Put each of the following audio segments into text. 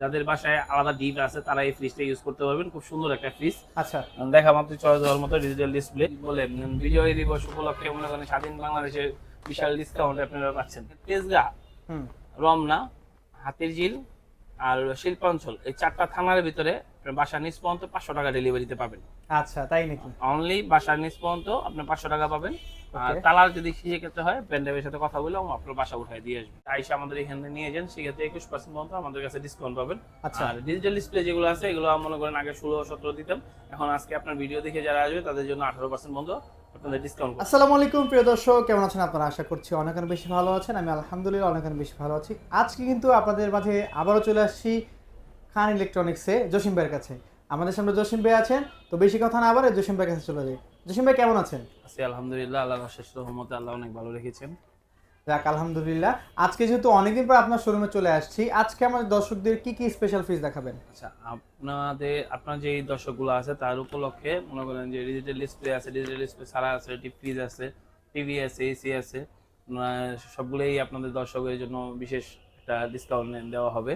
যাদের বাসায় আলাদা ডিপ আছে তারা এই ফ্রিজটা ইউজ করতে পারবেন। খুব সুন্দর একটা ফ্রিজ আচ্ছা। দেখা মাত্র চয়েস দেওয়ার মতো ডিজিটাল ডিসপ্লে বলে বিজয় দিবস উপলক্ষে মনে করেন স্বাধীন বাংলাদেশের বিশাল ডিসকাউন্ট আপনারা পাচ্ছেন। তেজগা হুম। রমনা হাতির ঝিল আর শিল্পাঞ্চল এই চারটা থানার ভিতরে বাসা নিচ পর্যন্ত পাঁচশো টাকা ডেলিভারিতে পাবেন। আচ্ছা তাই নাকি? অনলি বাসার নিচ পর্যন্ত আপনি পাঁচশো টাকা পাবেন. তালার যদি সেক্ষেত্রে হয় সাথে কথা বলে আপনার বাসা উঠাই দিয়ে আসবে। আইসা আমাদের এখানে নিয়ে যান সেক্ষেত্রে একুশ পার্সেন্ট পর্যন্ত আমাদের কাছে ডিসকাউন্ট পাবেন। আচ্ছা। আর ডিজিটাল ডিসপ্লে যেগুলো আছে এগুলো মনে করেন আগে ষোলো সতেরো দিতাম এখন আজকে আপনার ভিডিও দেখে যারা আসবে তাদের জন্য আঠারো পার্সেন্ট পর্যন্ত আপনাদের ডিসকাউন্ট আসসালামু আলাইকুম প্রিয় দর্শক কেমন আছেন আপনারা? আশা করছি অনেক বেশি ভালো আছেন আমি আলহামদুলিল্লাহ অনেক অনেক বেশি ভালো আছি। আজকে কিন্তু আপনাদের মাঝে আবারও চলে আসছি খান ইলেকট্রনিক্সে জসিম ভাইয়ের কাছে। আমাদের সামনে জসিম ভাই আছেন তো বেশি কথা না আবার জসিম ভাইয়ের কাছে চলে যাই। জসিম ভাই কেমন আছেন? আছি আলহামদুলিল্লাহ আল্লাহ শেষ রহমতে আল্লাহ অনেক ভালো রেখেছেন। যাক আলহামদুলিল্লাহ। আজকে যেহেতু অনেকদিন পর আপনার শোরুমে চলে আসছি আজকে আমাদের দর্শকদের কি কি স্পেশাল ফিস দেখাবেন? আচ্ছা আপনাদের আপনার যে দর্শকগুলো আছে তার উপলক্ষে মনে করেন যে ডিজিটাল ডিসপ্লে আছে ডিজিটাল ডিসপ্লে ছাড়া আছে ফ্রিজ আছে টিভি আছে এসি আছে সবগুলোই আপনাদের দর্শকের জন্য বিশেষ একটা ডিসকাউন্ট দেওয়া হবে।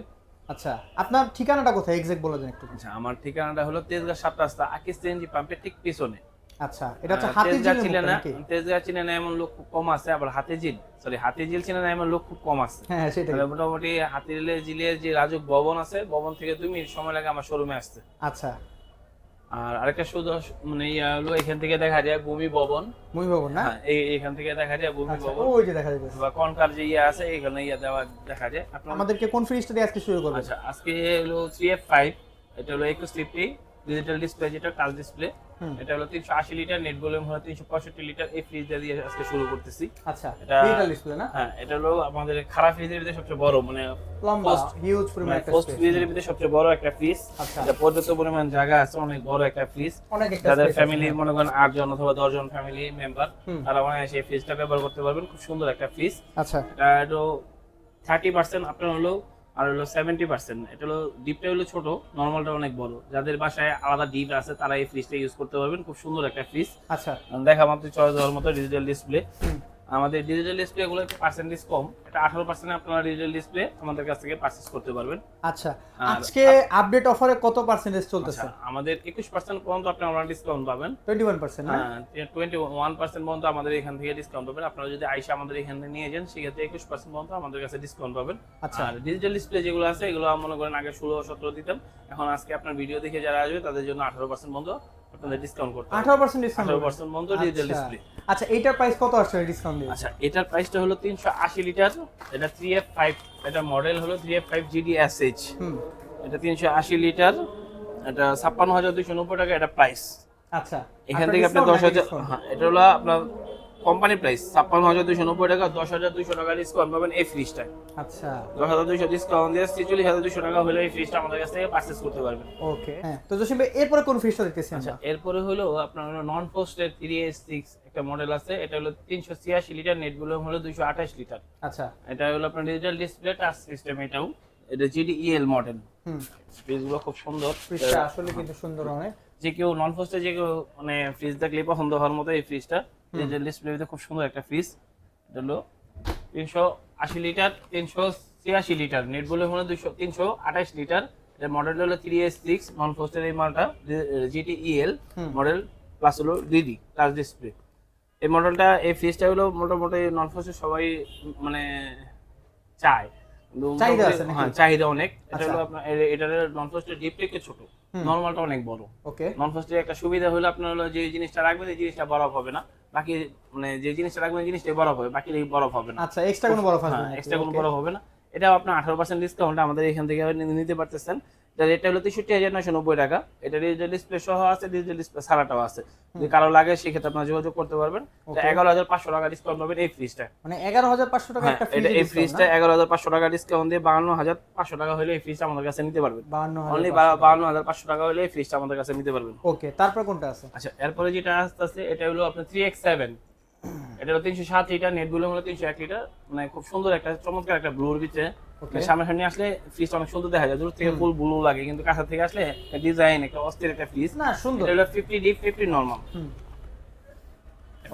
আচ্ছা আপনার ঠিকানাটা কোথায়? এক্সাক্ট বলে দেন একটু। আচ্ছা আমার ঠিকানাটা হলো তেজগাঁ সাত রাস্তা আকিস সিএনজি পাম্পের ঠিক পিছনে। আচ্ছা এটা হচ্ছে হাতিঝিল হাতি চিনে না? তেজগাঁ চিনে না এমন লোক খুব কম আছে আবার হাতিঝিল জিল সরি হাতিঝিল জিল চিনে না এমন লোক খুব কম আছে। হ্যাঁ সেটাই। তাহলে মোটামুটি হাতিলে জিলের যে রাজুক ভবন আছে ভবন থেকে দুই মিনিট সময় লাগে আমার শোরুমে আসতে। আচ্ছা আর আরেকটা শুধু মানে ইয়া হলো এখান থেকে দেখা যায় ভূমি ভবন। ভূমি ভবন না? হ্যাঁ এখান থেকে দেখা যায় ভূমি আচ্ছা ভবন। ওই যে দেখা যায় বা কনকার যে ইয়া আছে এখানে ইয়া দেওয়া দেখা যায়। আমাদেরকে কোন ফ্রিজটা দিয়ে আজকে শুরু করব আচ্ছা আজকে হলো থ্রি এফ ফাইভ এটা হলো একুশ ফিফটি ডিজিটাল ডিসপ্লে যেটা টাচ ডিসপ্লে। এটা হলো তিনশো আশি লিটার নেট ভলিউম হলো তিনশো পঁয়ষট্টি লিটার। এই ফ্রিজটা দিয়ে আজকে শুরু করতেছি। আচ্ছা এটা- ডিজিটাল না? হ্যাঁ এটা হলো আমাদের খারাপ ফ্রিজের ভিতরে সবচেয়ে বড় মানে লম্বা হিউজ পরিমাণ একটা পোস্ট ফ্রিজের ভিতরে সবচেয়ে বড় একটা ফ্রিজ আচ্ছা। এটা পর্যাপ্ত পরিমাণ জায়গা আছে অনেক বড় একটা ফ্রিজ যাদের ফ্যামিলি মনে করেন আট জন অথবা দশ জন ফ্যামিলি মেম্বার তারা মানে সেই ফ্রিজটা ব্যবহার করতে পারবেন। খুব সুন্দর একটা ফ্রিজ আচ্ছা। এটা হলো থার্টি পার্সেন্ট আপনার হলো আর হলো সেভেন্টি পার্সেন্ট এটা হলো ডিপটা হলো ছোট নর্মালটা অনেক বড়। যাদের বাসায় আলাদা ডিপ আছে তারা এই ফ্রিজটা ইউজ করতে পারবেন। খুব সুন্দর একটা ফ্রিজ আচ্ছা। দেখা মাত্র চয়েস হওয়ার মতো ডিজিটাল ডিসপ্লে। আমাদের ডিজিটাল ডিসপ্লে গুলো একটু পার্সেন্টেজ কম। এটা আঠারো পার্সেন্ট আপনারা ডিজিটাল ডিসপ্লে আমাদের কাছ থেকে পারচেজ করতে পারবেন। আচ্ছা আজকে আপডেট অফারে কত পার্সেন্টেজ চলতেছে? আচ্ছা, আমাদের একুশ পার্সেন্ট পর্যন্ত আপনারা ডিসকাউন্ট পাবেন। Twenty one percent twenty one percent পর্যন্ত আমাদের এখান থেকে ডিসকাউন্ট পাবেন। আপনারা যদি আইসা আমাদের এখানে নিয়ে যান সেক্ষেত্রে একুশ পার্সেন্ট পর্যন্ত আমাদের কাছে ডিসকাউন্ট পাবেন। আচ্ছা। আর ডিজিটাল ডিসপ্লে যেগুলো আছে এগুলো মনে করেন আগে ষোলো সতেরো দিতাম। এখন আজকে আপনার ভিডিও দেখে যারা আসবে তাদের জন্য আঠারো পার্সেন্ট পর্যন্ত আপনাদের ডিসকাউন্ট করতে আঠারো পার্সেন্ট ডিসকাউন্ট আঠারো পার্সেন্ট পর্যন্ত ডিজিটাল ডিসপ্লে আচ্ছা। প্রাইস কত আসছে ডিসকাউন্ট দিয়ে? আচ্ছা এটার প্রাইসটা হলো তিনশো আশি লিটার এটা থ্রি এফ ফাইভ এটা মডেল হলো three F five GD S H হুম। এটা তিনশো আশি লিটার এটা ছাপ্পান্ন হাজার দুইশো নব্বই টাকা এটা প্রাইস আচ্ছা। এখান থেকে আপনি discount দশ নাকি হাজার discount? হ্যাঁ এটা হলো আপনার কোম্পানি প্রাইস ছাপ্পান্ন হাজার দুইশো নব্বই টাকা দশ হাজার দুইশো টাকা ডিসকাউন্ট পাবেন এই ফ্রিজটায় আচ্ছা। দশ হাজার দুইশো ডিসকাউন্ট দিয়ে ছেচল্লিশ হাজার দুইশো টাকা হলে এই ফ্রিজটা আমাদের কাছ থেকে পারচেস করতে পারবেন। ওকে হ্যাঁ তো জসিম ভাই এরপরে কোন ফ্রিজটা দেখতেছি আচ্ছা এরপরে হলো আপনার নন পোস্টের থ্রি এস সিক্স একটা মডেল আছে এটা হলো তিনশো ছিয়াশি লিটার নেট ভলিউম হলো দুইশো আঠাশ লিটার আচ্ছা। এটা হলো আপনার ডিজিটাল ডিসপ্লে টাচ সিস্টেম এটাও। এটা জিডি ইএল মডেল হুম। ফ্রিজগুলো খুব সুন্দর। ফ্রিজটা আসলে কিন্তু সুন্দর অনেক। যে কেউ নন পোস্টে যে কেউ মানে ফ্রিজ দেখলে পছন্দ হওয়ার মতো এই ফ্রিজটা ডিসপ্লে খুব সুন্দর একটা ফ্রিজ এটা হলো তিনশো আশি লিটার তিনশো ছিয়াশি লিটার। নেট বলে হলো দুশো তিনশো আঠাশ লিটার। এর মডেল হলো থ্রি এস সিক্স নন পোস্টের এই মালটা জিটি ইএল মডেল প্লাস হলো ডিডি টাচ ডিসপ্লে এই মডেলটা এই ফ্রিজটা হলো মোটামুটি নন পোস্টে সবাই মানে চায়। চাহিদা? হ্যাঁ চাহিদা অনেক। এটা আচ্ছা। হলো আপনার এটার নন পোস্টের ডিপ থেকে ছোট। নর্মালটা অনেক বড়। ওকে। নন ফার্স্টের একটা সুবিধা হলো আপনার হলো যে জিনিসটা রাখবেন এই জিনিসটা বরফ হবে না। বাকি মানে যে জিনিসটা রাখবেন জিনিসটা জিনিসটাই বরফ হবে বাকি এই বরফ হবে না। আচ্ছা এক্সট্রা কোনো বরফ আসবে না এক্সট্রা কোনো বরফ হবে না। এটা আপনার আঠারো পার্সেন্ট ডিসকাউন্ট আমাদের এখান থেকে নিতে পারতেছেন। এটা রেটটা হলো তেষট্টি হাজার নয়শো নব্বই টাকা। এটা ডিজিটাল ডিসপ্লে সহ আছে ডিজিটাল ডিসপ্লে ছাড়াটাও আছে। যদি কারও লাগে সেক্ষেত্রে আপনার যোগাযোগ করতে পারবেন। এগারো হাজার পাঁচশো টাকা ডিসকাউন্ট পাবেন এই ফ্রিজটা মানে এগারো হাজার পাঁচশো টাকা হ্যাঁ এটা এই ফ্রিজটা এগারো হাজার পাঁচশো টাকা ডিসকাউন্ট দিয়ে বাহান্ন হাজার পাঁচশো টাকা হলে এই ফ্রিজটা আমাদের কাছে নিতে পারবেন। অনলি হাজার বাহান্ন হাজার পাঁচশো টাকা হলে এই ফ্রিজটা আমাদের কাছে নিতে পারবেন। ওকে তারপর কোনটা আছে? আচ্ছা এরপরে যেটা আসতেছে এটা হলো আপনার থ্রি এক্স সেভেন এটা হলো তিনশো সাত লিটার নেটগুলো হলো তিনশো এক লিটার। মানে খুব সুন্দর একটা চমৎকার একটা ব্লুর ভিতরে। মানে সামনাসামনি আসলে ফ্রিজটা অনেক সুন্দর দেখা যায়। দূর থেকে ফুল ব্লু লাগে কিন্তু কাছা থেকে আসলে ডিজাইন একটা অস্থির একটা ফ্রিজ না সুন্দর। এটা হলো ফিফটি ডিপ ফিফটি নর্মাল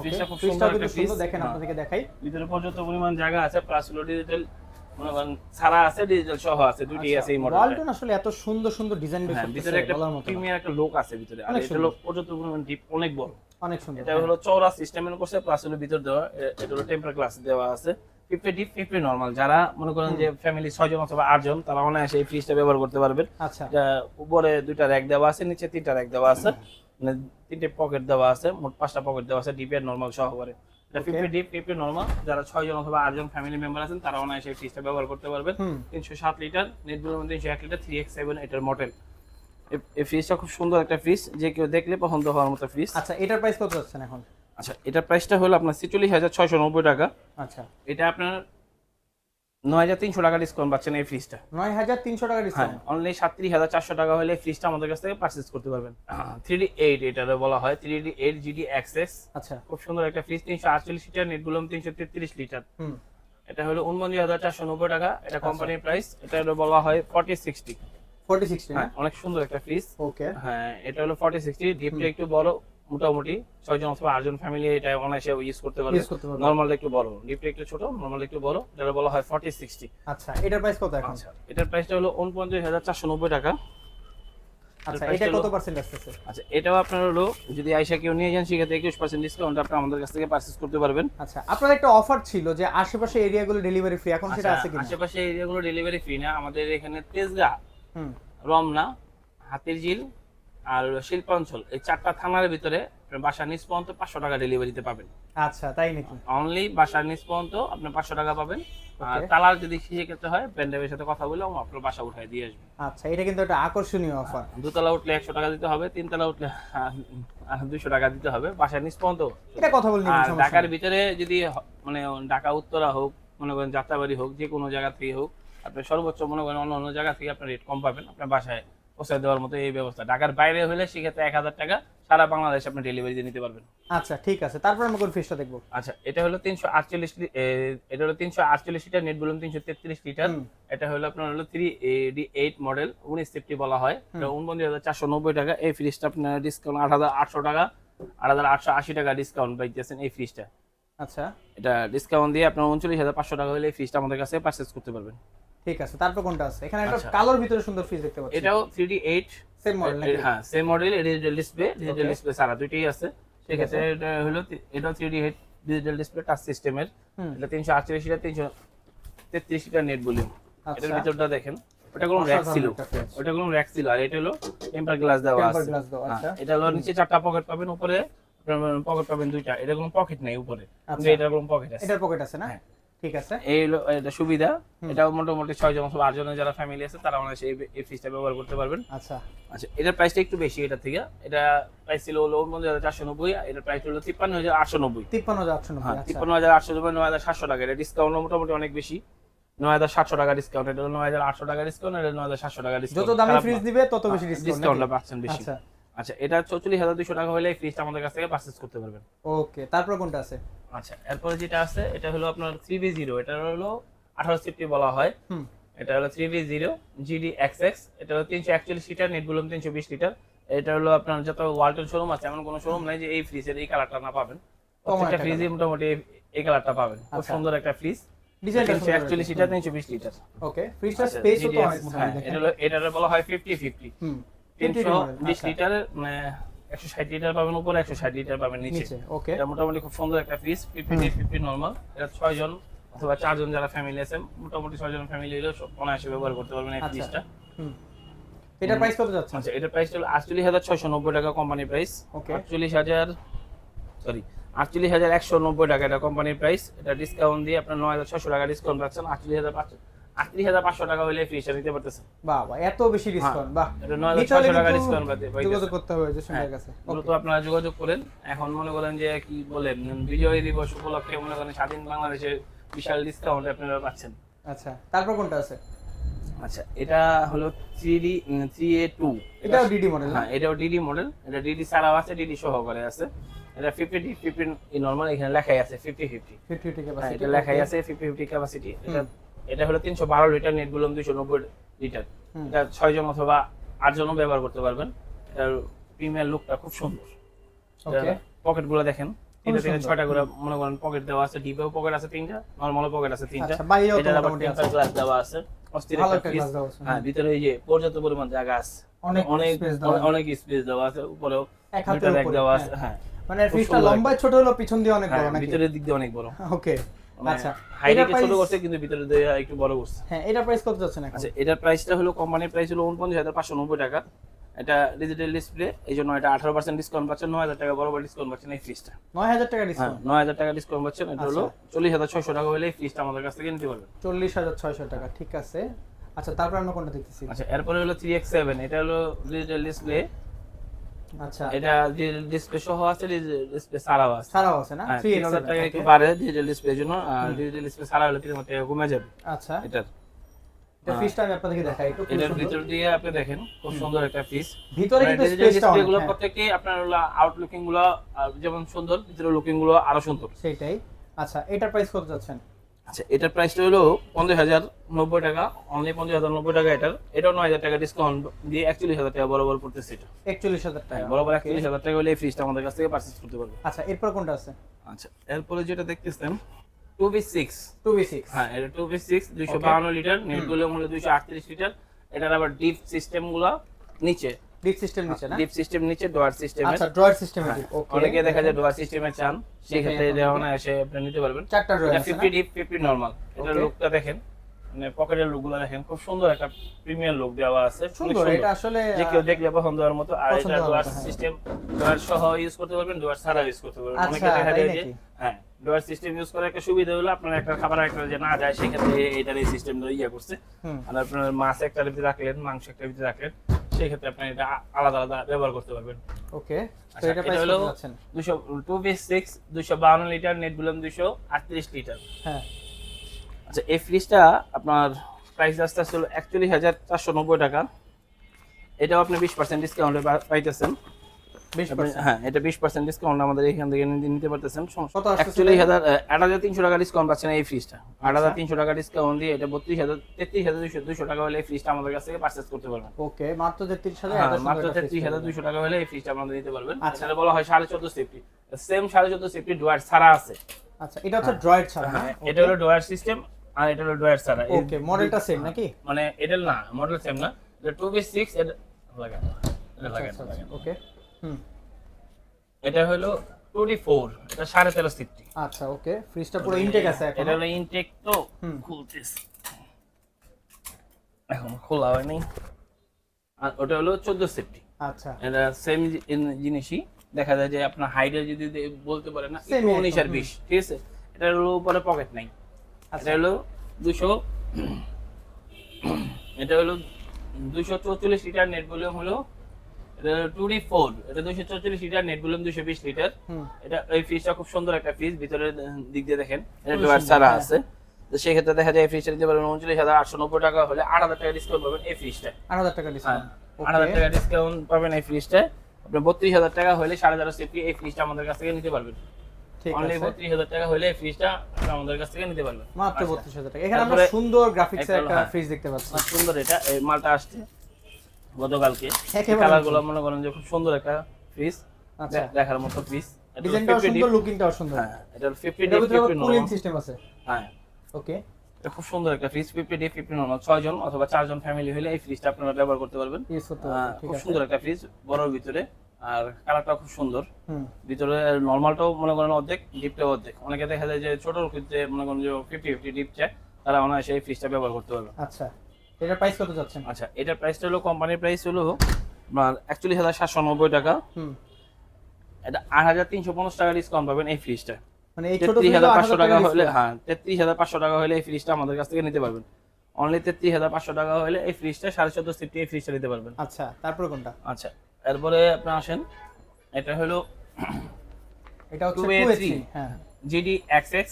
ফ্রিজটা খুব সুন্দর একটা ফ্রিজ দেখেন আপনাদেরকে দেখাই। ভিতরে পর্যাপ্ত পরিমাণ জায়গা আছে প্লাস হলো ডিজিটাল মনে করেন সারা আছে ডিজিটাল সহ আছে দুটি আছে এই মডেলটা ওয়ালটন আসলে এত সুন্দর সুন্দর ডিজাইন বের হ্যাঁ করতেছে ভিতরে একটা লোক আছে ভিতরে আর অনেক এটা হলো পর্যাপ্ত পরিমাণ ডিপ অনেক বড়। অনেক সুন্দর এটা হলো চওড়া সিস্টেমের করছে প্লাস হলো ভিতর দেওয়া এ- এটা হলো টেম্পার গ্লাস দেওয়া আছে। ফিফটি ডিপ ফিফটি নর্মাল যারা মনে করেন যে ফ্যামিলি ছয়জন অথবা আটজন তারা অনায়াসে এই ফ্রিজটা ব্যবহার করতে পারবেন। আচ্ছা। উপরে দুইটা র্যাক দেওয়া আছে নিচে তিনটা র্যাক দেওয়া আছে। মানে তিনটে পকেট দেওয়া আছে মোট পাঁচটা পকেট দেওয়া আছে ডিপ এর নর্মাল সহকারে। ফিফটি নর্মাল যারা ছয়জন অথবা আটজন ফ্যামিলি মেম্বার আছেন তারা অনায়াসে ফ্রিজটা ব্যবহার করতে পারবেন। তিনশো সাত লিটার নেট মধ্যে তিনশো এক লিটার থ্রি এক্স সেভেন এটার মডেল এই ফ্রিজটা খুব সুন্দর একটা ফ্রিজ যে কেউ দেখলে পছন্দ হওয়ার মতো ফ্রিজ আচ্ছা এটার প্রাইস কত যাচ্ছেন এখন? আচ্ছা এটার প্রাইসটা হলো আপনার ছেচল্লিশ হাজার ছয়শো নব্বই টাকা। আচ্ছা। এটা আপনার নয় হাজার তিনশো টাকা ডিসকাউন্ট পাচ্ছেন এই ফ্রিজটা নয় হাজার তিনশো টাকা হ্যাঁ ডিসকাউন্ট অনলি সাতত্রিশ হাজার চারশো টাকা হলে ফ্রিজটা আমাদের কাছ থেকে পারচেস করতে পারবেন। থ্রি ডি এইট এটারও বলা হয় three D eight GD access আচ্ছা। খুব সুন্দর একটা ফ্রিজ তিনশো আটচল্লিশ লিটার নেটগুলো তিনশো তেত্রিশ লিটার। এটা হলো উনপঞ্চাশ হাজার চারশো নব্বই টাকা এটা কোম্পানির প্রাইস এটা হলো বলা হয় ফর্টি সিক্সটি ফোর্টি সিক্সটি হ্যাঁ অনেক সুন্দর একটা ফ্রিজ ওকে হ্যাঁ এটা হলো ফর্টি সিক্সটি ডিপটা একটু বড়। মোটামুটি ছয়জন অথবা আটজন ফ্যামিলি এটা অনায়াসে ইউজ করতে পারবে। নর্মাল একটু বড়। ডিপটা একটু ছোট নর্মাল একটু বড়। যেটা বলা হয় ফর্টি সিক্সটি আচ্ছা এটার প্রাইস কত এখন? আচ্ছা এটার প্রাইসটা হলো উনপঞ্চাশ হাজার চারশো নব্বই টাকা। আচ্ছা price এটা কত পার্সেন্ট আসতেছে? আচ্ছা এটাও আপনার হলো যদি কেউ নিয়ে যান সেক্ষেত্রে একুশ পার্সেন্ট ডিসকাউন্ট আপনি আমাদের কাছ থেকে পারচেস করতে পারবেন। আচ্ছা আপনার একটা অফার ছিল যে আশেপাশে এরিয়াগুলো ডেলিভারি ফ্রি এখন সেটা আছে কিনা? আশেপাশে এরিয়াগুলো ডেলিভারি ফ্রি না আমাদের এখানে তেজগাঁ রমনা হাতিরঝিল আর শিল্পাঞ্চল এই চারটা থানার ভিতরে বাসার নিচ পর্যন্ত পাঁচশো টাকা ডেলিভারিতে পাবেন। আচ্ছা তাই নাকি? অনলি বাসার নিচ পর্যন্ত আপনি পাঁচশো টাকা পাবেন। আর. তালার যদি সেক্ষেত্রে হয় ব্যান্ডের সাথে কথা বলে আপনার বাসা উঠাই দিয়ে আসব। আচ্ছা এটা কিন্তু একটা আকর্ষণীয় অফার দুতলা উঠলে একশো টাকা দিতে হবে তিনতলা উঠলে দুইশো টাকা দিতে হবে বাসার নিচ পর্যন্ত। এটা কথা বলে নিবেন আর ঢাকার ভিতরে যদি মানে ঢাকা উত্তরা হোক মনে করেন যাত্রাবাড়ি হোক যে কোনো জায়গা থেকে হোক আপনি সর্বোচ্চ মনে করেন অন্য অন্য জায়গা থেকে আপনার রেট কম পাবেন আপনার বাসায় পৌঁছায় দেওয়ার মতো এই ব্যবস্থা। ঢাকার বাইরে হলে সেক্ষেত্রে এক হাজার টাকা সারা বাংলাদেশ আপনি ডেলিভারি দিয়ে নিতে পারবেন। আচ্ছা ঠিক আছে। তারপর আমরা কোন ফিসটা দেখব? আচ্ছা এটা হলো তিনশো আটচল্লিশ এটা হলো তিনশো আটচল্লিশ লিটার নেট বলুন তিনশো তেত্রিশ লিটার। এটা হলো আপনার হলো থ্রি ডি এইট মডেল উনিশ সেফটি বলা হয়। এটা উনপঞ্চাশ হাজার চারশো নব্বই টাকা। এই ফ্রিজটা আপনার ডিসকাউন্ট আট হাজার আটশো টাকা আট হাজার আটশো আশি টাকা ডিসকাউন্ট পাইতেছেন এই ফ্রিজটা আচ্ছা। এটা ডিসকাউন্ট দিয়ে আপনার উনচল্লিশ হাজার পাঁচশো টাকা হলে এই ফ্রিজটা আমাদের কাছে পারচেস করতে পারবেন। ঠিক আছে তারপর কোনটা আছে? এখানে একটা আচ্ছা। কালোর ভিতরে সুন্দর ফ্রিজ দেখতে পাচ্ছি। এটাও three D eight same model নাকি? হ্যাঁ same model digital display digital display সারা দুইটাই আছে। ঠিক আছে এটা হলো এটাও থ্রি ডিজিটাল ডিসপ্লে টাচ সিস্টেমের এটা তিনশো আটচল্লিশ লিটার তিনশো তেত্রিশ লিটার নেট ভলিউম এটার ভিতরটা দেখেন ওটা কোনো র্যাক ছিল। ওটা কোনো র্যাক ছিল। আর এটা হলো টেম্পার গ্লাস দেওয়া আছে। glass দেওয়া, হ্যাঁ, আচ্ছা। এটা হলো নিচে চারটা পকেট পাবেন উপরে পকেট পাবেন দুইটা। এটা কোনো পকেট নেই উপরে। এটার কোনো পকেট আছে। এটার পকেট আছে না? হ্যাঁ। ঠিক আছে? এই হলো এটা সুবিধা। এটাও মোটামুটি ছয় জন অথবা আট জনের যারা ফ্যামিলি আছে তারা আমাদের এই ফ্রিজটা ব্যবহার করতে পারবেন। আচ্ছা। আচ্ছা এটার প্রাইসটা একটু বেশি এটা থেকে। এটা প্রাইস ছিল হলো উনপঞ্চাশ হাজার চারশো নব্বই এটার প্রাইস হলো তিপ্পান্ন হাজার আটশো নব্বই। তিপ্পান্ন হাজার আটশো নব্বই হ্যাঁ আচ্ছা। তিপ্পান্ন হাজার আটশো নব্বই নয় হাজার সাতশো টাকা। এটা ডিসকাউন্ট মোটামুটি অনেক বেশি। নয় হাজার সাতশো টাকা ডিসকাউন্ট এটা নয় হাজার আটশো টাকা ডিসকাউন্ট এটা নয় হাজার সাতশো টাকা যত ডিসকাউন্ট দামি ফ্রিজ দিবে তত বেশি ডিসকাউন্ট ডিসকাউন্টটা পাচ্ছেন বেশি। আচ্ছা। আচ্ছা এটা চৌচল্লিশ হাজার দুশো টাকা হলে এই ফ্রিজটা আমাদের কাছ থেকে পারচেস করতে পারবেন। ওকে তারপর কোনটা আছে? আচ্ছা এরপরে যেটা আছে এটা হলো আপনার থ্রি বি জিরো এটা হলো আঠারো সিফটি বলা হয়। হুম। এটা হলো three B zero GD X X এটা হলো তিনশো একচল্লিশ লিটার নেট বলুন তিনশো বিশ লিটার। এটা হলো আপনার যত ওয়ালটন শোরুম আছে এমন কোনো শোরুম নাই যে এই ফ্রিজের এই কালারটা না পাবেন। প্রত্যেকটা একটা ফ্রিজে মোটামুটি এই- কালারটা পাবেন। খুব আচ্ছা। সুন্দর একটা ফ্রিজ লিটার ওকে ফ্রিজটার আচ্ছা, স্পেস মোটা হ্যাঁ। এটা বলা হয় ফিফটি ফিফটি হুম। তিনশো বিশ আচ্ছা, লিটারের মানে একশো ষাট লিটার পাবেন উপরে একশো ষাট লিটার পাবেন নিচে। ওকে এটা মোটামুটি খুব সুন্দর একটা ফ্রিজ ফিফটি ফিফটি নর্মাল এটা ছয় অথবা চারজন যারা ফ্যামিলি আছে মোটামুটি ছয় ফ্যামিলি হলেও অনায়াসে ব্যবহার করতে পারবেন এই আচ্ছা। ফ্রিজটা হুম। এটার প্রাইস কত যাচ্ছে? আচ্ছা প্রাইস হলো আটচল্লিশ হাজার ছয়শো নব্বই টাকা কোম্পানি প্রাইস. আটচল্লিশ হাজার সরি আটচল্লিশ হাজার একশো নব্বই টাকা এটা কোম্পানির প্রাইস এটা ডিসকাউন্ট দিয়ে আপনার নয় হাজার ছশো টাকা ডিসকাউন্ট পাচ্ছেন আটচল্লিশ হাজার আটত্রিশ হাজার পাঁচশো টাকা হলে ফ্রিজটা নিতে পারতেছেন এত বেশি ডিসকাউন্ট বাহ। নয় হাজার নিতে হলে ছশো টাকা ডিসকাউন্ট যোগাযোগ করতে হবে জসিম হ্যাঁ, কাছে। মূলত আপনারা যোগাযোগ করেন। এখন মনে করেন যে কি বলেন বিজয় দিবস উপলক্ষে মনে করেন স্বাধীন বাংলাদেশের বিশাল ডিসকাউন্ট আপনারা পাচ্ছেন। আচ্ছা তারপর কোনটা আছে? আচ্ছা এটা হলো three D three A two এটাও ডিডি মডেল হ্যাঁ এটাও ডিডি মডেল এটা ডিডি ছাড়াও আছে ডিডি সহকারে আছে। এটা ফিফটি ফিফটি নর্মাল এখানে লেখাই আছে ফিফটি ফিফটি ফিফটি হ্যাঁ ক্যাপাসিটি এটা লেখাই আছে ফিফটি ফিফটি ক্যাপাসিটি এটা এটা হলো তিনশো বারো লিটার নেটগুলো দুইশো নব্বই লিটার। এটা ছয় জন অথবা আট জনও ব্যবহার করতে পারবেন। এটার প্রিমিয়ার লুকটা খুব সুন্দর। পকেটগুলো দেখেন। থেকে ছয়টা করে মনে করেন পকেট দেওয়া আছে ডিপেও পকেট আছে তিনটা নর্মাল পকেট আছে তিনটা। আচ্ছা আবার টেম্পার গ্লাস দেওয়া আছে। অস্থির একটা একটা পিস গ্লাস দেওয়া আছে। হ্যাঁ ভিতরে এই যে পর্যাপ্ত পরিমাণ জায়গা আছে। অনেক অনেক স্পেস দেওয়া আছে। উপরেও এক দেওয়া হ্যাঁ। আছে। হ্যাঁ। মানে ছোট হলো পিছন দিয়ে অনেক বড় হ্যাঁ, নাকি? ভিতরের দিক দিয়ে অনেক বড়। ওকে আচ্ছা হাইটে ছোট করছে কিন্তু ভিতরে একটু বড় করছে। হ্যাঁ প্রাইস কত যাচ্ছে এখন? আচ্ছা এটার প্রাইসটা হলো কোম্পানির প্রাইস হলো উনপঞ্চাশ হাজার পাঁচশো নব্বই টাকা। এটা ডিজিটাল ডিসপ্লে এই জন্য এটা আঠারো পার্সেন্ট ডিসকাউন্ট পাচ্ছেন নয় হাজার টাকা বরাবর ডিসকাউন্ট পাচ্ছেন এই ফ্রিজটা নয় হাজার টাকা হ্যাঁ ডিসকাউন্ট নয় হাজার টাকা ডিসকাউন্ট পাচ্ছেন এটা হলো আচ্ছা। চল্লিশ হাজার ছয়শো টাকা হলে এই ফ্রিজটা আমাদের কাছ থেকে নিতে পারবেন। চল্লিশ হাজার ছয়শো টাকা ঠিক আছে। আচ্ছা তারপর আমরা কোনটা দেখতেছি? আচ্ছা এরপরে হলো থ্রি এক্স সেভেন এটা হলো ডিজিটাল ডিসপ্লে আচ্ছা। এটা ডিসপ্লে সহ আছে ডিসপ্লে ছাড়াও আছে। ছাড়াও আছে না? হ্যাঁ থ্রি তিন হাজার টাকা একটু বাড়ে ডিজিটাল ডিসপ্লের জন্য ডিজিটাল ডিসপ্লে ছাড়া হলে তিন হাজার টাকা কমে যাবে। আচ্ছা। এটা ফ্রিজটা আমি আপনাদেরকে দেখাই একটু এটার ভিতর দিয়ে আপনি দেখেন খুব সুন্দর একটা ফ্রিজ ভিতরে কিন্তু স্পেসটা অনেকগুলো হ্যাঁ, আপনার হলো আউটলুকিংগুলো যেমন সুন্দর ভিতরে লুকিংগুলো আরও সুন্দর। সেটাই। আচ্ছা এটার প্রাইস কত যাচ্ছেন? আচ্ছা এটার প্রাইসটা হলো পঞ্চাশ হাজার নব্বই টাকা অনলি পঞ্চাশ হাজার নব্বই টাকা এটার। এটাও নয় হাজার টাকা ডিসকাউন্ট দিয়ে একচল্লিশ হাজার টাকা বরাবর পড়তেছে এটা। একচল্লিশ হাজার হ্যাঁ টাকা বরাবর Okay. একচল্লিশ হাজার টাকা হলে এই ফ্রিজটা আমাদের কাছ থেকে পারচেস করতে পারবে। আচ্ছা এরপর কোনটা আছে? আচ্ছা এরপরে যেটা দেখতেছেন two B six two B six হ্যাঁ এটা টু বি সিক্স দুইশো. বাহান্ন লিটার নেটগুলো হলো দুইশো আটত্রিশ লিটার এটার আবার ডিপ সিস্টেমগুলো নিচে। ডিপ সিস্টেম নিচে না? ডিপ সিস্টেম নিচে ডোয়ার সিস্টেমের আচ্ছা ড্রয়ার সিস্টেমে হ্যাঁ, ওকে অনেকে দেখা যায় ডোয়ার সিস্টেমে চান সেই ক্ষেত্রে এটা. মানে এসে আপনি নিতে পারবেন। চারটা এটা ফিফটি না? ডিপ ফিফটি নর্মাল এটার Okay. লুকটা দেখেন মানে পকেটের লুকগুলো দেখেন খুব সুন্দর একটা প্রিমিয়াম লুক দেওয়া আছে সুন্দর এটা আসলে যে কেউ দেখলে পছন্দ হওয়ার মতো আর এটা ডোয়ার হ্যাঁ। সিস্টেম ডোয়ার সহ ইউজ করতে পারবেন ডোয়ার ছাড়া ইউজ করতে পারবেন। আচ্ছা, অনেকে দেখা যায় যে হ্যাঁ ডোয়ার সিস্টেম ইউজ করার একটা সুবিধা হলো আপনার একটা খাবার একটা যে না যায় সেক্ষেত্রে এটার এই সিস্টেমটা ইয়ে করছে। আর আপনার মাছ একটা ভিতরে রাখলেন মাংস একটা ভিতরে রাখলেন সেই ক্ষেত্রে আপনি এটা আলাদা আলাদা ব্যবহার করতে পারবেন। ওকে তো আচ্ছা, এটা প্রাইস কত যাচ্ছেন? লিটার নেট দুশো আটত্রিশ লিটার। হ্যাঁ। আচ্ছা এই ফ্রিজটা আপনার প্রাইস আসতে ছিল একচল্লিশ হাজার চারশো নব্বই টাকা। এটাও আপনি বিশ পার্সেন্ট ডিসকাউন্টে পাইতেছেন। হ্যাঁ এটা বিশ পার্সেন্ট ডিসকাউন্ট আমাদের এখান থেকে নিতে- নিতে পারতেছেন। কত আসতেছে একচল্লিশ এটা? হাজার আট হাজার তিনশো টাকা ডিসকাউন্ট পাচ্ছেন এই ফ্রিজটা আট হাজার তিনশো টাকা ডিসকাউন্ট দিয়ে এটা বত্রিশ হাজার তেত্রিশ হাজার দুশো দুশো টাকা হলে এই ফ্রিজটা আমাদের কাছ থেকে পারচেস করতে পারবেন। ওকে মাত্র তেত্রিশ হাজার হ্যাঁ, এত সুন্দর মাত্র তেত্রিশ হাজার দুশো টাকা হলে এই ফ্রিজটা আমাদের নিতে পারবেন। আচ্ছা। বলা হয় সাড়ে চোদ্দ সেফটি সেম সাড়ে চোদ্দ সেফটি ডোয়ার ছাড়া আছে। আচ্ছা এটা হচ্ছে ড্রয়ার ছাড়া হ্যাঁ, এটা হলো ডোয়ার সিস্টেম আর এটা হলো ডোয়ার ছাড়া। ওকে মডেলটা সেম নাকি? মানে এটা না মডেল সেম না। এটা টু বি সিক্স এটা এটা আচ্ছা ওকে। এটা হলো টু ডি ফোর এটা সাড়ে তেরো সিফটি আচ্ছা ওকে। ফ্রিজটা পুরো ইনটেক আছে এখন। এটা হলো ইনটেক তো। খুলতেছে। এখন খোলা হয়নি আর ওটা হলো চোদ্দ সেফটি আচ্ছা। এটা সেম জিনিসই। দেখা যায় যে আপনার হাইডে যদি বলতে পারে না Same একটু একদম, উনিশ আর হুম। বিশ ঠিক আছে? এটা হলো উপরে পকেট নাই। আচ্ছা। এটা হলো দুশো এটা হলো দুশো চৌচল্লিশ লিটার নেট ভলিউম হলো এটা ফোর এটা দুশো লিটার নেট ভলিউম দুশো বিশ লিটার। হুম। এটা এই ফ্রিজটা খুব সুন্দর একটা ফ্রিজ ভিতরের দিক দিয়ে দেখেন এটা ডোয়ার ছাড়া হ্যাঁ। আছে। তো সেক্ষেত্রে দেখা যায় এই ফ্রিজটা নিতে পারবেন উনচল্লিশ হাজার আটশো নব্বই টাকা হলে আট হাজার টাকা ডিসকাউন্ট পাবেন এই ফ্রিজটা আট হাজার টাকা হ্যাঁ ডিসকাউন্ট আট হাজার টাকা ডিসকাউন্ট পাবেন এই ফ্রিজটা আপনি বত্রিশ হাজার টাকা হলে সাড়ে তেরো সেফটি এই ফ্রিজটা আমাদের কাছ থেকে নিতে পারবেন। অনলি বত্রিশ হাজার টাকা হলে এই ফ্রিজটা আপনি আমাদের কাছ থেকে নিতে পারবেন। মাত্র আচ্ছা। বত্রিশ হাজার টাকা। এখানে আমরা সুন্দর গ্রাফিক্সের একটা একটা হ্যাঁ। ফ্রিজ দেখতে পাচ্ছি। সুন্দর এটা মালটা আসছে। গতকালকে। কালারগুলো মনে করেন যে খুব সুন্দর একটা ফ্রিজ আচ্ছা। দেখার মতো ফ্রিজ ডিজাইনটাও সুন্দর লুকিংটাও সুন্দর। হ্যাঁ এটা ফিফটি এটার ভিতরে কুলিং সিস্টেম আছে। হ্যাঁ। ওকে এটা খুব সুন্দর একটা fridge fifty deep fifty normal ছয় জন অথবা চারজন ফ্যামিলি হলে এই ফ্রিজটা আপনারা ব্যবহার করতে পারবেন। ইউজ করতে পারবেন খুব সুন্দর একটা ফ্রিজ বড়র ভিতরে। আর কালারটা খুব সুন্দর। ভিতরে নর্মালটাও মনে করেন অর্ধেক ডিপটাও অর্ধেক। অনেকে দেখা যায় যে ছোট ক্ষেত্রে মনে করেন যে ফিফটি ফিফটি ডিপ চায় তারা অনায়াসে এই ফ্রিজটা ব্যবহার করতে পারবে। আচ্ছা। এটার প্রাইস কত যাচ্ছেন? আচ্ছা এটার প্রাইসটা হলো কোম্পানির প্রাইস হলো আপনার একচল্লিশ হাজার সাতশো নব্বই টাকা। হুম। এটা আট হাজার তিনশো পঞ্চাশ টাকা ডিসকাউন্ট পাবেন এই ফ্রিজটা মানে এই ছোট তেত্রিশ হাজার পাঁচশো টাকা হলে হ্যাঁ তেত্রিশ হাজার পাঁচশো টাকা হলে এই ফ্রিজটা আমাদের কাছ থেকে নিতে পারবেন। অনলি তেত্রিশ হাজার পাঁচশো টাকা হলে এই ফ্রিজটা সাড়ে চোদ্দ সিফটি এই ফ্রিজটা নিতে পারবেন। আচ্ছা তারপরে কোনটা? আচ্ছা এরপরে আপনি আসেন এটা হলো এটা হচ্ছে 2A3 2A3 হ্যাঁ। জিডি এক্স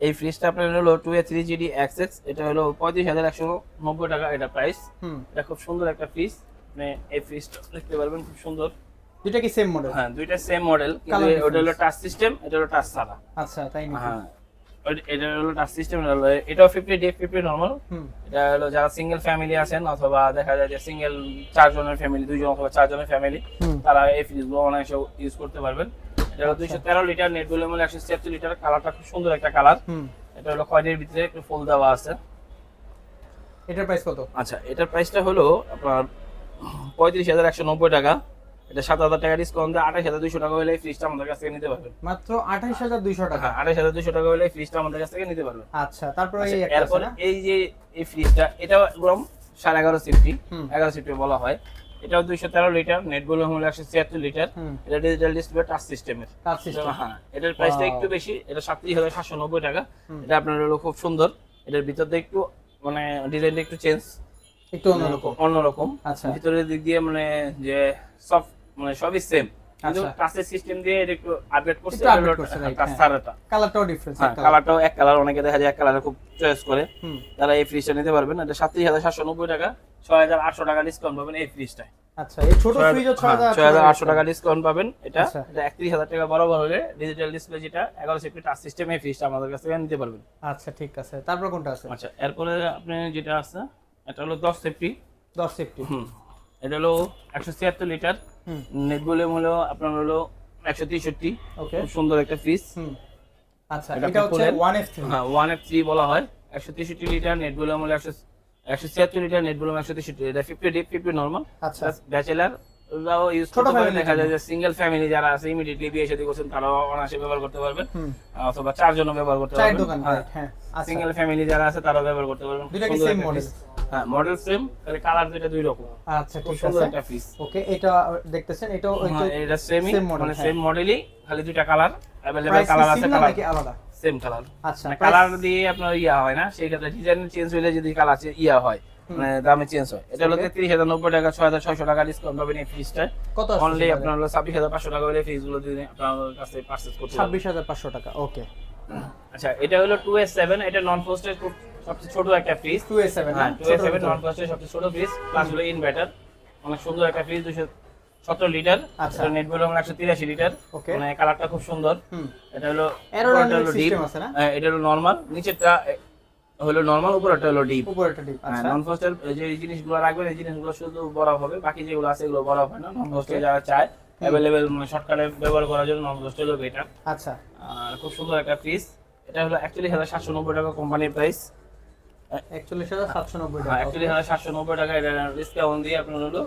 এই ফ্রিজটা আপনার হলো two A three GD X এটা হলো পঁয়ত্রিশ হাজার একশো নব্বই টাকা এটা প্রাইস হুম। এটা খুব সুন্দর একটা ফ্রিজ আপনি এই ফ্রিজটা দেখতে পারবেন খুব সুন্দর। দুইটা কি সেম মডেল হ্যাঁ দুইটা সেম মডেল কিন্তু ওটা হলো টাচ সিস্টেম এটা হলো টাচ ছাড়া। আচ্ছা তাই নাকি? হ্যাঁ এটা হলো টাচ সিস্টেম এটাও ফিফটি ডে ফিফটি নর্মাল এটা হলো যারা সিঙ্গেল ফ্যামিলি আছেন অথবা দেখা যায় যে সিঙ্গেল চারজনের ফ্যামিলি দুইজন অথবা চারজনের ফ্যামিলি তারা এই ফ্রিজগুলো অনায়াসে ইউজ করতে পারবেন। এটা হলো দুইশো তেরো লিটার নেট ভলিউম হলো একশো ছিয়াত্তর লিটার। কালারটা খুব সুন্দর একটা কালার এটা হলো খয়েরির ভিতরে একটু ফুল দেওয়া আছে। এটার প্রাইস কত? আচ্ছা এটার প্রাইসটা হলো আপনার পঁয়ত্রিশ হাজার একশো নব্বই টাকা। এটা সাত হাজার টাকা ডিসকাউন্ট দিয়ে আঠাশ হাজার দুইশো টাকা হলে এই ফ্রিজটা আমাদের কাছ থেকে নিতে পারবেন। মাত্র আঠাইশ হাজার দুইশো টাকা? হ্যাঁ আঠাশ হাজার দুইশো টাকা হলে এই ফ্রিজটা আমাদের কাছ থেকে নিতে পারবেন। আচ্ছা তারপরে এই আচ্ছা, একটা এরপরে না? এই যে এই ফ্রিজটা এটা সাড়ে এগারো সিফটি হুম। এগারো সিফটি বলা হয়। এটাও দুইশো তেরো লিটার নেট বলে হলো একশো ছিয়াত্তর লিটার। এটা ডিজিটাল ডিসপ্লে টাচ সিস্টেমের হ্যাঁ এটার প্রাইসটা. একটু বেশি এটা সাতত্রিশ হাজার সাতশো নব্বই টাকা। এটা আপনার হলো খুব সুন্দর। এটার ভিতর দিয়ে একটু মানে ডিজাইনটা একটু চেঞ্জ একটু অন্যরকম। অন্যরকম। আচ্ছা। ভিতরের দিক দিয়ে মানে যে সব মানে সবই সেম। টাচের সিস্টেম দিয়ে একটু আপডেট করছে একটু upgrade করছে, right, হ্যাঁ। কালারটা কালারটাও ডিফারেন্স হ্যাঁ কালারটাও এক কালার অনেকে দেখা যায় এক কালারে খুব চয়েস করে। তারা এই ফ্রিজটা নিতে পারবেন। এটা সাতত্রিশ হাজার সাতশো নব্বই টাকা ছয় হাজার আটশো টাকা ডিসকাউন্ট পাবেন এই ফ্রিজটায় আচ্ছা এই ছোট ফ্রিজও ছয় হাজার ছয় হাজার আটশো টাকা ডিসকাউন্ট পাবেন। এটা আচ্ছা। এটা টাকা বরাবর হলে ডিজিটাল ডিসপ্লে যেটা টাচ সিস্টেম ফ্রিজটা আমাদের কাছ থেকে নিতে পারবেন। আচ্ছা ঠিক আছে। তারপর কোনটা আছে? আচ্ছা এরপরে আপনি যেটা আছে এটা হলো হুম এটা হলো লিটার। নেট ভলিউম হলো আপনার হলো একশো তেষট্টি সুন্দর একটা হুম। আচ্ছা এটা হচ্ছে। ওয়ান এফ থ্রি হ্যাঁ ওয়ান এফ থ্রি বলা হয়। একশো তেষট্টি লিটার নেট ভলিউম হলো একশো একশো ছিয়াত্তর লিটার নেট ভলিউম একশো তেষট্টি এটা ফিফটি ডিপ ফিফটি নর্মাল আচ্ছা। ব্যাচেলার রাও ইউজ করতে পারেন। দেখা যায় যে সিঙ্গেল ফ্যামিলি যারা আছে ইমিডিয়েটলি বিয়ে শাদী করছেন তারাও অনায়াসে ব্যবহার করতে পারবেন। অথবা চারজনও ব্যবহার করতে পারবেন। হ্যাঁ। আচ্ছা। সিঙ্গেল ফ্যামিলি যারা আছে তারাও ব্যবহার করতে পারবেন। দুইটা কি সেম মডেল। হ্যাঁ মডেল সেম খালি কালার দুইটা দুই রকম। আচ্ছা ঠিক আছে। একটা ফ্রিজ ওকে এটা দেখতেছেন এটাও হ্যাঁ, এটা সেমই মানে হ্যাঁ। সেম মডেলই খালি দুইটা কালার প্রাইস কালার আছে কালার নাকি আলাদা? সেম কালার আচ্ছা মানে কালার দিয়ে আপনার ইয়া হয় না সেই ক্ষেত্রে ডিজাইন চেঞ্জ হইলে যদি কালার ইয়া হয় মানে দামে চেঞ্জ হয়। এটা হলো. তেত্রিশ হাজার নব্বই টাকা ছয় হাজার ছয়শো টাকা ডিসকাউন্ট পাবেন এই ফ্রিজটা কত অনলি আপনার হলো ছাব্বিশ হাজার পাঁচশো টাকা হলে ফ্রিজগুলো দিয়ে আপনার কাছে পার্চেস করতে ছাব্বিশ হাজার পাঁচশো টাকা ওকে। আচ্ছা এটা হলো টু এস সেভেন এটা নন খুব সবচেয়ে ছোট একটা ফ্রিজ টু এ সেভেন হ্যাঁ টু এস সেভেন নন পোস্টের সবচেয়ে ছোট ফ্রিজ প্লাস হলো ইনভার্টার অনেক সুন্দর একটা ফ্রিজ দুশো সতেরো লিটার আচ্ছা। নেট বলে একশো তিরাশি লিটার Okay. মানে কালারটা খুব সুন্দর। এটা হলো না? এটা হলো নরমাল নিচেরটা এ, হলো নরমাল উপরেরটা হলো ডিপ উপরে একটা ডিপ আচ্ছা। নন ফস্টের যে জিনিসগুলো রাখবেন এই জিনিসগুলো শুধু বড় হবে বাকি যেগুলো আছে এগুলো বড় হয় না। নন ফস্টে যারা চায় অ্যাভেলেবেল মানে শর্টকাটে ব্যবহার করার জন্য নন ফস্টে হলো বেটার আচ্ছা। খুব সুন্দর একটা ফ্রিজ এটা হলো একচল্লিশ হাজার সাতশো নব্বই টাকা কোম্পানির প্রাইস টাকা। নব্বই টাকা এটা ডিসকাউন্ট দিয়ে আপনার হলো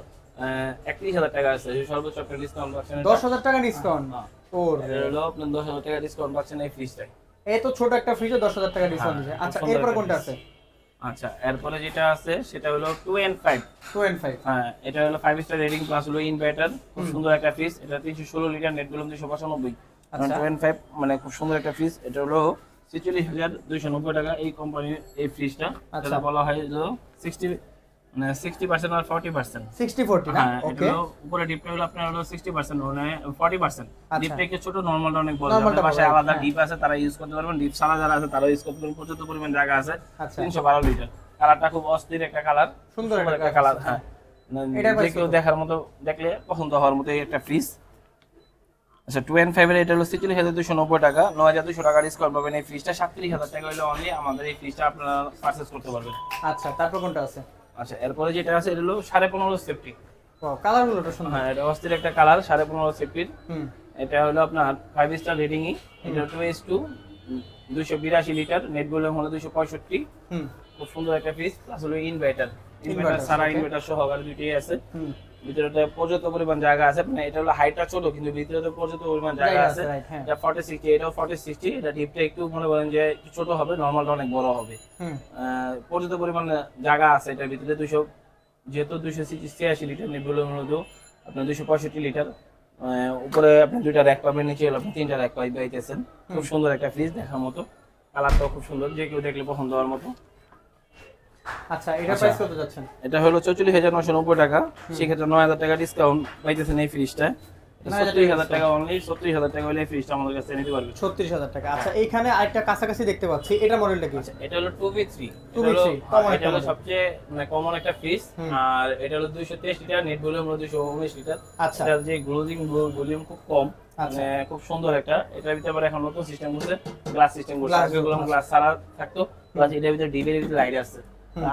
একত্রিশ হাজার টাকা আছে। সর্বোচ্চ ডিসকাউন্ট পাচ্ছেন দশ হাজার টাকা ডিসকাউন্ট হ্যাঁ। ওর। হলো আপনার দশ হাজার টাকা ডিসকাউন্ট পাচ্ছেন এই ফ্রিজটাই এই তো ছোট একটা ফ্রিজে দশ হাজার টাকা ডিসকাউন্ট হ্যাঁ, দিচ্ছে আচ্ছা এরপরে কোনটা আছে? আচ্ছা এরপরে যেটা আছে সেটা হলো two and five two and five হ্যাঁ এটা হলো ফাইভ স্টার রেটিং প্লাস হলো ইনভার্টার খুব সুন্দর একটা ফ্রিজ এটা তিনশো ষোলো লিটার নেট বলুন দুশো পঁচানব্বই। আচ্ছা। টু এন্ড ফাইভ মানে খুব সুন্দর একটা ফ্রিজ এটা হলো ছেচল্লিশ হাজার দুইশো নব্বই টাকা এই কোম্পানির এই ফ্রিজটা আচ্ছা। বলা হয় সিক্সটি মানে সিক্সটি পার্সেন্ট আর ফর্টি পার্সেন্ট সিক্সটি ফোরটি হ্যাঁ এটা উপরে ডিপটা হলো আপনার হলো সিক্সটি পার্সেন্ট ফর্টি পার্সেন্ট। ডিপটা একটু ছোট নর্মালটা অনেক বড়। Normal বাসায় আলাদা। ডিপ আছে তারা ইউজ করতে পারবেন। ডিপ ছাড়া যারা আছে তারা ইউজ করতে পারবেন। প্রচুর পরিমাণ জায়গা আছে। আচ্ছা। তিনশো বারো লিটার কালারটা খুব অস্থির একটা কালার সুন্দর একটা কালার। হ্যাঁ? দেখার মতো দেখলে পছন্দ হওয়ার মতো একটা ফ্রিজ আচ্ছা টু এন্ড ফাইভের এটা হলো ছেচল্লিশ হাজার দুশো নব্বই টাকা নয় হাজার দুশো টাকা ডিসকাউন্ট পাবেন এই ফ্রিজটা সাতত্রিশ হাজার টাকা হলে অনলি আমাদের এই ফ্রিজটা আপনারা পারচেস করতে পারবেন। আচ্ছা তারপর কোনটা আছে? আচ্ছা এরপরে যেটা আছে এটা হলো সাড়ে পনেরো সেফটি ও কালারগুলো হ্যাঁ এটা অস্থির একটা কালার সাড়ে পনেরো সেফটির হুম। এটা হলো আপনার ফাইভ স্টার রেটিংই এটা টু এস টু দুশো বিরাশি লিটার নেট ভলিউম হলো দুশো পঁয়ষট্টি। হুম। খুব সুন্দর একটা ফ্রিজ প্লাস হলো ইনভার্টার ইনভার্টার সারা. ইনভার্টার সহকারে দুইটাই আছে। হুম ভিতরেতে পর্যাপ্ত পরিমাণ জায়গা আছে মানে এটা হলো হাইটটা ছোট কিন্তু ভিতরে তো পর্যাপ্ত পরিমাণ জায়গা আছে। হ্যাঁ। এটা ফর্টি সিক্সটি এটাও ফর্টি সিক্সটি এটা ডিপটা একটু মনে করেন যে ছোট হবে নর্মালটা অনেক বড় হবে। পর্যাপ্ত পরিমাণ জায়গা আছে এটার ভিতরে দুশো যেহেতু দুশো ছিয়াশি লিটার নেট ভলিউম হলো আপনার দুশো পঁয়ষট্টি লিটার। উপরে আপনি দুইটা র্যাক পাবেন নিচে আপনি তিনটা র্যাক পাই পাইতেছেন। খুব সুন্দর একটা ফ্রিজ দেখার মতো। কালারটাও খুব সুন্দর যে কেউ দেখলে পছন্দ হওয়ার মতো। আচ্ছা এটা আচ্ছা। প্রাইস কত যাচ্ছেন? এটা হলো চৌচল্লিশ হাজার নশো নব্বই টাকা। সেক্ষেত্রে নয় হাজার টাকা ডিসকাউন্ট পাইতেছেন এই ফ্রিজটা 9,000 টাকা অনলি টাকা হলে ফ্রিজটা আমাদের কাছে নিতে পারবে। টাকা। আচ্ছা এইখানে আরেকটা কাছাকাছি দেখতে পাচ্ছি। এটা মডেলটা কি? এটা হলো টু বি থ্রি এটা হলো সবচেয়ে মানে কমন একটা ফ্রিজ আর এটা হলো দুইশো তেইশ লিটার নেট ভলিউম হলো দুইশো উনিশ লিটার আচ্ছা। যে গ্লোজিং ভলিউম খুব কম আচ্ছা। মানে খুব সুন্দর একটা। এটার ভিতরে আবার এখন নতুন সিস্টেম করছে গ্লাস সিস্টেম করছে। গ্লাস ছাড়া থাকতো। প্লাস এটার ভিতরে ডিবের লাইট আছে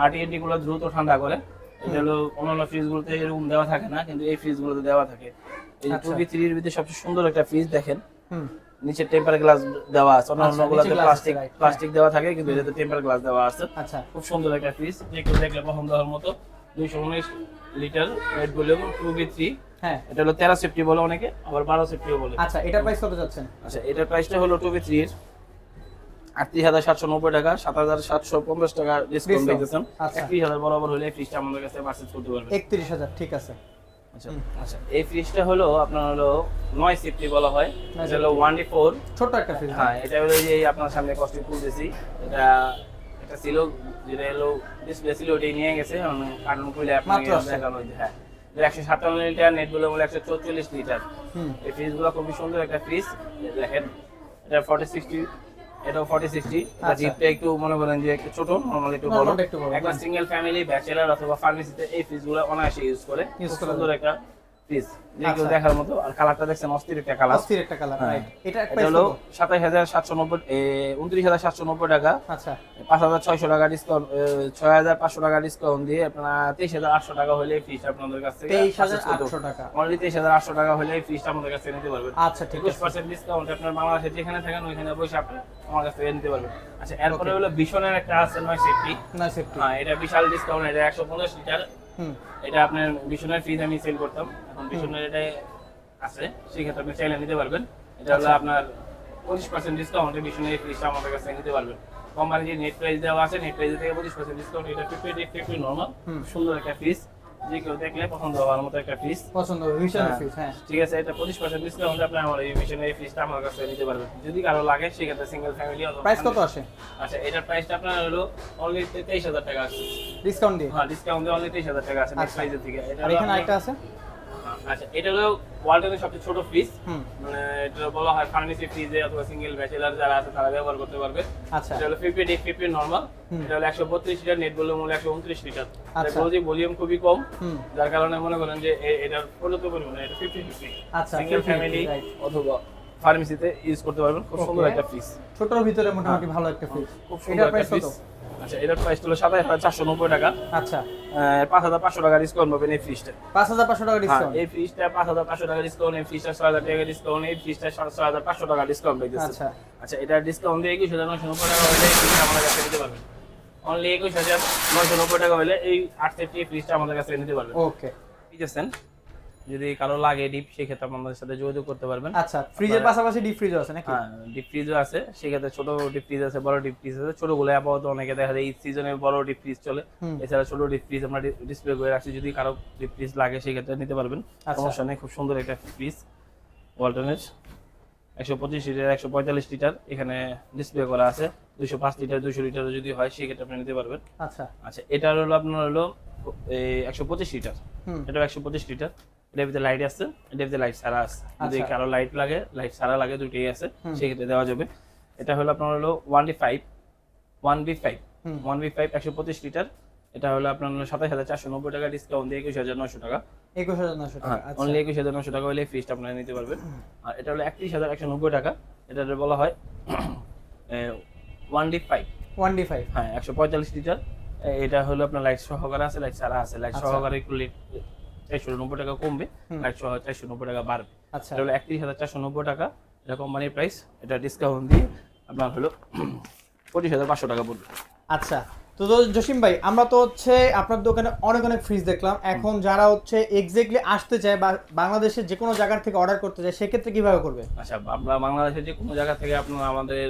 আরটিএনটি গুলো দ্রুত ঠান্ডা করে। এটা হলো অন্যান্য ফ্রিজ গুলোতে এরকম দেওয়া থাকে না কিন্তু এই ফ্রিজ গুলোতে দেওয়া থাকে। এই। টু বি থ্রির ভিতরে সবচেয়ে সুন্দর একটা ফ্রিজ দেখেন। হুম। নিচে টেম্পার গ্লাস দেওয়া আছে। অন্য অন্যগুলোতে নিচে glass প্লাস্টিক প্লাস্টিক দেওয়া থাকে কিন্তু এটাতে টেম্পার গ্লাস দেওয়া আছে। আচ্ছা। খুব সুন্দর একটা ফ্রিজ যে কেউ দেখলে পছন্দ হওয়ার মতো। দুইশো উনিশ litre rated volume two B three হ্যাঁ। এটা হলো তেরো সেফটি বলে অনেকে আবার বারো সেফটিও বলে। আচ্ছা এটার প্রাইস কত যাচ্ছেন আচ্ছা এটার প্রাইসটা হলো টু বি থ্রির আটত্রিশ হাজার সাতশো নব্বই টাকা সাত হাজার সাতশো পঞ্চাশ টাকা ডিসকাউন্ট আচ্ছা। একত্রিশ হাজার বরাবর হলে ফ্রিজটা আমাদের কাছে পারচেজ করতে পারবেন। একত্রিশ হাজার ঠিক আছে। আচ্ছা আচ্ছা এই ফ্রিজটা হলো আপনার হলো নয় সেফটি বলা হয়। এটা হলো ওয়ান ডি ফোর ছোট্ট একটা ফ্রিজ হ্যাঁ এটা হলো যে আপনার সামনে কস্টিং খুলতেছি এটা এটা ছিল যেটা হলো ডিসপ্লে ছিল ওটাই নিয়ে গেছে। খুলে আপনাকে দেখানো হ্যাঁ একশো সাতান্ন লিটার নেটগুলো বলে একশো চৌচল্লিশ লিটার। এই ফ্রিজগুলো খুবই সুন্দর একটা ফ্রিজ দেখেন এটা ফর্টি সিক্সটি এটাও ফর্টি সিক্সটি আচ্ছা। জিপটা একটু মনে করেন যে একটু ছোট নরমাল একটু বড় হ্যাঁ। সিঙ্গেল ফ্যামিলি ব্যাচেলার অথবা ফার্মেসিতে এই ফ্রিজগুলো অনায়াসে ইউজ করে ইউজ করে একটা যে আচ্ছা। দেখার মতো আর কালারটা দেখছেন অস্থির একটা কালার অস্থির একটা কালার হ্যাঁ। রাইট এটা প্রাইস হলো টাকা। আচ্ছা। পাঁচ হাজার ছয়শো টাকা ডিসকাউন্ট ছয় হাজার পাঁচশো টাকা ডিসকাউন্ট দিয়ে আপনার তেইশ হাজার টাকা হলে ফ্রিজ আপনাদের কাছ থেকে তেইশ হাজার আটশো টাকা। অনলি হলে ফ্রিজটা আমাদের কাছ থেকে নিতে পারবেন। আচ্ছা ঠিক আছে। ডিসকাউন্ট আপনার বাংলাদেশে যেখানে থাকেন ওইখানে বসে আপনি আমার কাছ থেকে নিতে পারবেন। আচ্ছা এরপরে হলো ভীষণের একটা আছে নয় সেফটি না সেফটি হ্যাঁ এটা বিশাল ডিসকাউন্ট এটা একশো পঞ্চাশ লিটার। হুম এটা আপনার বিশ্বনাথ ফ্রিজ আমি সেল করতাম। এখন বিশ্বনাথ এটাই আছে সেক্ষেত্রে আপনি চাইলে নিতে পারবেন। এটা হলো আচ্ছা। আপনার পঁচিশ পার্সেন্ট ডিসকাউন্টে বিশ্বনাথ ফ্রিজটা আমাদের কাছে নিতে পারবেন। কোম্পানি যে নেট প্রাইস দেওয়া আছে নেট প্রাইস থেকে পঁচিশ পার্সেন্ট ডিসকাউন্ট এটা ফিফটি ফিফটি নর্মাল সুন্দর একটা ফ্রিজ যে কেউ দেখলে পছন্দ হওয়ার মতো একটা ফ্রিজ পছন্দ ভীষণ হ্যাঁ। ফ্রিজ হ্যাঁ। ঠিক আছে এটা পঁচিশ পার্সেন্ট ডিসকাউন্ট আপনি আমার এই ভীষণের এই ফ্রিজটা আমার কাছে নিতে পারবেন। যদি কারও লাগে সেক্ষেত্রে সিঙ্গেল ফ্যামিলি প্রাইস কত আসে? আচ্ছা এটার প্রাইসটা আপনার হলো অনলি তেইশ হাজার টাকা আছে। ডিসকাউন্ট দিয়ে? হ্যাঁ ডিসকাউন্ট দিয়ে অনলি তেইশ হাজার টাকা আছে নেক্সট আচ্ছা। প্রাইসের থেকে। এটা আর এখানে আরেকটা আছে? আচ্ছা এটা হলো ওয়ালটনের সবচেয়ে ছোট ফ্রিজ মানে এটা বলা হয় ফার্মেসি ফ্রিজে অথবা সিঙ্গেল ব্যাচেলার যারা আছে তারা ব্যবহার করতে পারবে। আচ্ছা। এটা হলো ফিফটি ডি ফিফটি নর্মাল এটা হলো একশো বত্রিশ লিটার নেট ভলিউম হলো একশো উনত্রিশ লিটার। আচ্ছা। ভলিউম খুবই কম। যার কারণে মনে করেন যে এটার পর্যাপ্ত পরিমাণে এটা ফিফটি ফিফটি আচ্ছা, সিঙ্গেল ফ্যামিলি অথবা ফার্মেসিতে ইউজ করতে পারবেন। খুব সুন্দর একটা ফ্রিজ ছোটর ভিতরে মোটামুটি ভালো একটা ফ্রিজ খুব সুন্দর একটা ফ্রিজ আচ্ছা এটার প্রাইস হলো সাতাশ হাজার চারশো নব্বই টাকা। আচ্ছা। পাঁচ হাজার পাঁচশো টাকা ডিসকাউন্ট পাবেন এই ফ্রিজটা পাঁচ হাজার পাঁচশো টাকা হ্যাঁ, ডিসকাউন্ট এই ফ্রিজটা পাঁচ হাজার পাঁচশো টাকা ডিসকাউন্ট এই ফ্রিজটা ছয় হাজার টাকা ডিসকাউন্ট এই ফ্রিজটা সাড়ে ছয় হাজার পাঁচশো টাকা ডিসকাউন্ট পেয়েছে আচ্ছা। আচ্ছা এটা ডিসকাউন্ট দিয়ে একুশ হাজার নশো নব্বই টাকা হলে আমাদের কাছে নিতে পারবেন। অনলি একুশ হাজার নশো নব্বই টাকা হলে এই আট সেফটি ফ্রিজটা আমাদের কাছে নিতে পারবেন। ওকে বুঝেছেন যদি কারও লাগে ডিপ সেক্ষেত্রে আমাদের সাথে যোগাযোগ করতে পারবেন। আচ্ছা ফ্রিজের পাশাপাশি ডিপ ফ্রিজও আছে নাকি? হ্যাঁ ডিপ ফ্রিজও আছে। সেক্ষেত্রে ছোট ডিপ ফ্রিজ আছে বড় ডিপ ফ্রিজ আছে। ছোটগুলো আপাতত অনেকে দেখা যায় এই সিজনে বড় ডিপ ফ্রিজ চলে। এছাড়া ছোট ডিপ ফ্রিজ আমরা ডিসপ্লে করে রাখছি। যদি কারও ডিপ ফ্রিজ লাগে সেক্ষেত্রে নিতে পারবেন। আচ্ছা। সমস্যা নেই খুব সুন্দর একটা ফ্রিজ ওয়ালটনের একশো পঁচিশ লিটার একশো পঁয়তাল্লিশ লিটার এখানে ডিসপ্লে করা আছে। দুশো পাঁচ লিটার দুশো লিটার যদি হয় সেক্ষেত্রে আপনি নিতে পারবেন। আচ্ছা। আচ্ছা এটা হলো আপনার হলো একশো পঁচিশ লিটার এটা একশো পঁচিশ লিটার এটার ভিতরে লাইট আছে এটার ভিতরে লাইট সারা আছে। যদি আচ্ছা। কারও লাইট লাগে লাইট সারা লাগে দুটোই আছে সেক্ষেত্রে দেওয়া যাবে। এটা হলো আপনার হলো one D five one B five one B five একশো পঁচিশ লিটার এটা হলো আপনার হলো সাতাশ হাজার চারশো নব্বই টাকা ডিসকাউন্ট দিয়ে একুশ হাজার নশো টাকা। একুশ হাজার নশো টাকা আচ্ছা। অনলি একুশ হাজার নশো টাকা হলে ফ্রিজটা আপনারা নিতে পারবেন। আর এটা হলো একত্রিশ হাজার একশো নব্বই টাকা এটা বলা হয় one D five one D five হ্যাঁ একশো পঁয়তাল্লিশ লিটার এটা হলো আপনার লাইট সহকারে আছে লাইট সারা আছে লাইট আচ্ছা। সহকারে একটু চারশো নব্বই টাকা কমবে সহ চারশো নব্বই টাকা বাড়বে। আচ্ছা। এটা হলো একত্রিশ হাজার চারশো নব্বই টাকা এটা কোম্পানির প্রাইস এটা ডিসকাউন্ট দিয়ে আপনার হলো পঁচিশ হাজার পাঁচশো টাকা পড়বে। আচ্ছা তো তো জসিম ভাই আমরা তো হচ্ছে আপনার দোকানে অনেক অনেক ফ্রিজ দেখলাম। এখন যারা হচ্ছে এক্স্যাক্টলি আসতে চায় বা বাংলাদেশের যে কোনো জায়গার থেকে অর্ডার করতে চায় সেক্ষেত্রে কীভাবে করবে? আচ্ছা আমরা বাংলাদেশের যে কোনো জায়গা থেকে আপনারা আমাদের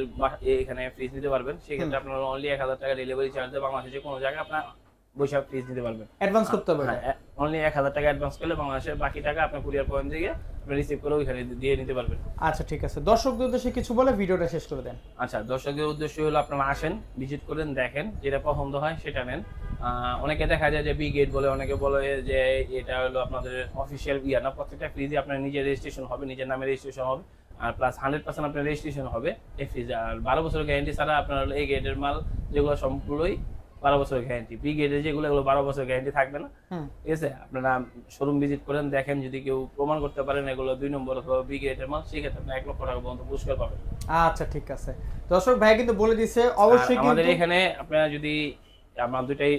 এখানে ফ্রিজ নিতে পারবেন। সেক্ষেত্রে আপনারা অনলি এক হাজার টাকা ডেলিভারি চার্জ দিয়ে বাংলাদেশের যে কোনো জায়গায় আপনার বৈশাখ ফ্রিজ নিতে পারবেন। অ্যাডভান্স করতে হবে। হ্যাঁ অনলি এক হাজার টাকা অ্যাডভান্স করলে বাংলাদেশের বাকি টাকা আপনার কুরিয়ার পয়েন্ট থেকে রিসিভ করে ওইখানে দিয়ে নিতে পারবেন। আচ্ছা ঠিক আছে। দর্শকদের উদ্দেশ্যে কিছু বলে ভিডিওটা শেষ করে দেন। আচ্ছা দর্শকের উদ্দেশ্য হলো আপনারা আসেন ভিজিট করেন দেখেন যেটা পছন্দ হয় সেটা নেন। অনেকে দেখা যায় যে বি গেট বলে অনেকে বলে যে এটা হলো আপনাদের অফিসিয়াল ইয়া না প্রত্যেকটা ফ্রিজে আপনার নিজের রেজিস্ট্রেশন হবে নিজের নামে রেজিস্ট্রেশন হবে। আর প্লাস হান্ড্রেড পার্সেন্ট আপনার রেজিস্ট্রেশন হবে এই ফ্রিজে আর বারো বছরের গ্যারেন্টি ছাড়া আপনার হলো এই গেটের মাল যেগুলো সম্পূর্ণই বারো বছরের গ্যারেন্টি বি গেটের যেগুলো এগুলো বারো বছরের গ্যারান্টি থাকবে না। ঠিক আছে? আপনারা শোরুম ভিজিট করেন দেখেন যদি কেউ প্রমাণ করতে পারেন এগুলো দুই নম্বর অথবা বি গেটের মাল সেক্ষেত্রে আপনি এক লক্ষ টাকা পর্যন্ত পুরস্কার পাবেন। আচ্ছা ঠিক আছে। দর্শক ভাই কিন্তু বলে দিছে অবশ্যই আমাদের এখানে আপনারা যদি আমার দুইটাই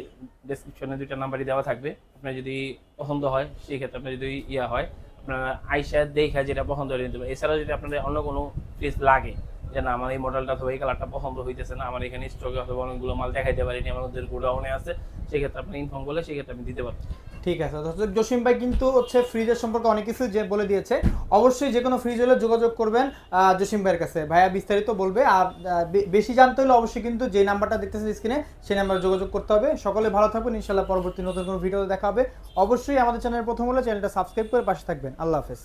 ডেসক্রিপশনে দুইটা নাম্বারই দেওয়া থাকবে। আপনার যদি পছন্দ হয় সেই ক্ষেত্রে আপনার যদি ইয়া হয় আপনারা আইসা দেখা যেটা পছন্দ হলে নিতে পারেন। এছাড়া যদি আপনাদের অন্য কোনো ফ্রিজ লাগে যে না, আমার এই মডেলটা অথবা এই কালারটা পছন্দ হইতেছে না, আমার এখানে স্টকে অথবা অনেকগুলো মাল দেখাইতে পারিনি, আমার ওদের গোডাউনে আছে, সেক্ষেত্রে আপনি ইনফর্ম করলে সেক্ষেত্রে আমি দিতে পারব। ঠিক আছে দর্শক জসিম ভাই কিন্তু হচ্ছে ফ্রিজের সম্পর্কে অনেক কিছু যে বলে দিয়েছে। অবশ্যই যে কোনো ফ্রিজ হলে যোগাযোগ করবেন জসিম ভাইয়ের কাছে। ভাইয়া বিস্তারিত বলবে, আর বেশি জানতে হলে অবশ্যই কিন্তু যে নাম্বারটা দেখতেছেন স্ক্রিনে সেই নাম্বারে যোগাযোগ করতে হবে। সকলে ভালো থাকবেন ইনশাল্লাহ পরবর্তী নতুন কোনো ভিডিও দেখা হবে। অবশ্যই আমাদের চ্যানেল প্রথম হলে চ্যানেলটা সাবস্ক্রাইব করে পাশে থাকবেন। আল্লাহ হাফেজ।